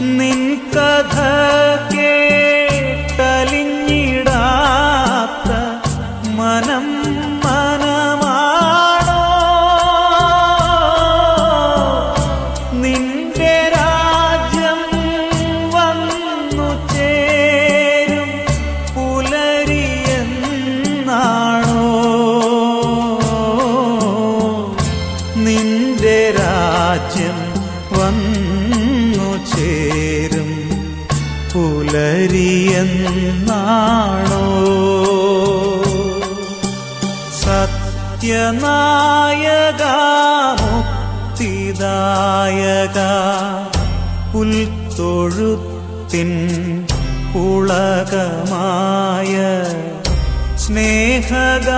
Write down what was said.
നിൻ കഥ കേട്ടലിഞ്ഞിടാത്ത മനം മനമാണോ? നിന്റെ രാജ്യം വന്നു ചേരും പുലരിയെന്നാണോ? നിന്റെ രാജ്യം വന്നു പുലരിയെന്നാണോ? സത്യനായക മുക്തിദായക പുൽത്തൊഴുത്തിൻ പുളകമായ സ്നേഹഗായക